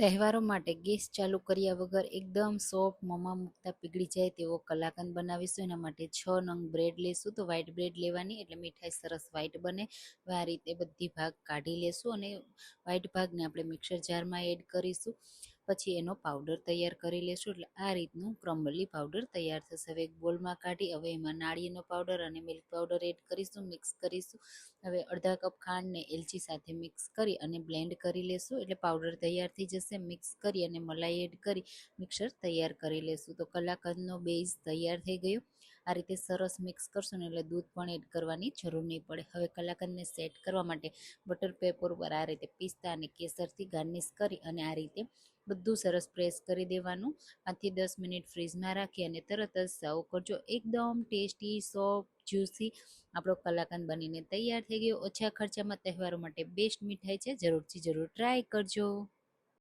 તહેવારો માટે ગેસ ચાલુ કર્યા વગર એકદમ સોફ્ટ મોંમાં મૂકતા પીગળી જાય તેવો કલાકંદ બનાવીશું. એના માટે છ નંગ બ્રેડ લેશું. તો વ્હાઇટ બ્રેડ લેવાની, એટલે મીઠાઈ સરસ વ્હાઇટ બને. આ રીતે બધી ભાગ કાઢી લેશું અને વ્હાઇટ ભાગને આપણે મિક્સર જારમાં એડ કરીશું. પછી એનો પાવડર તૈયાર કરી લેશું. એટલે આ રીતનું ક્રમ્બલી પાવડર તૈયાર થશે. હવે એક બોલમાં કાઢી, હવે એમાં નાળિયેરનો પાવડર અને મિલ્ક પાવડર એડ કરીશું મિક્સ કરીશું. હવે અડધા કપ ખાંડને એલચી સાથે મિક્સ કરી અને બ્લેન્ડ કરી લેશું. એટલે પાવડર તૈયાર થઈ જશે. મિક્સ કરી અને મલાઈ એડ કરી મિક્સર તૈયાર કરી લેશું. તો કલાકંદનો બેઝ તૈયાર થઈ ગયો. આ રીતે સરસ મિક્સ કરશો ને એટલે દૂધ પણ એડ કરવાની જરૂર નહીં પડે. હવે કલાકંદને સેટ કરવા માટે બટર પેપર ઉપર આ રીતે પિસ્તા અને કેસરથી ગાર્નિશ કરી અને આ રીતે બધું સરસ પ્રેસ કરી દેવાનું. પાંચથી દસ મિનિટ ફ્રીજમાં રાખી અને તરત જ સર્વ કરજો. એકદમ ટેસ્ટી, સોફ્ટ, જ્યુસી આપણો કલાકંદ બનીને તૈયાર થઈ ગયો. ઓછા ખર્ચામાં તહેવારો માટે બેસ્ટ મીઠાઈ છે. જરૂરથી જરૂર ટ્રાય કરજો.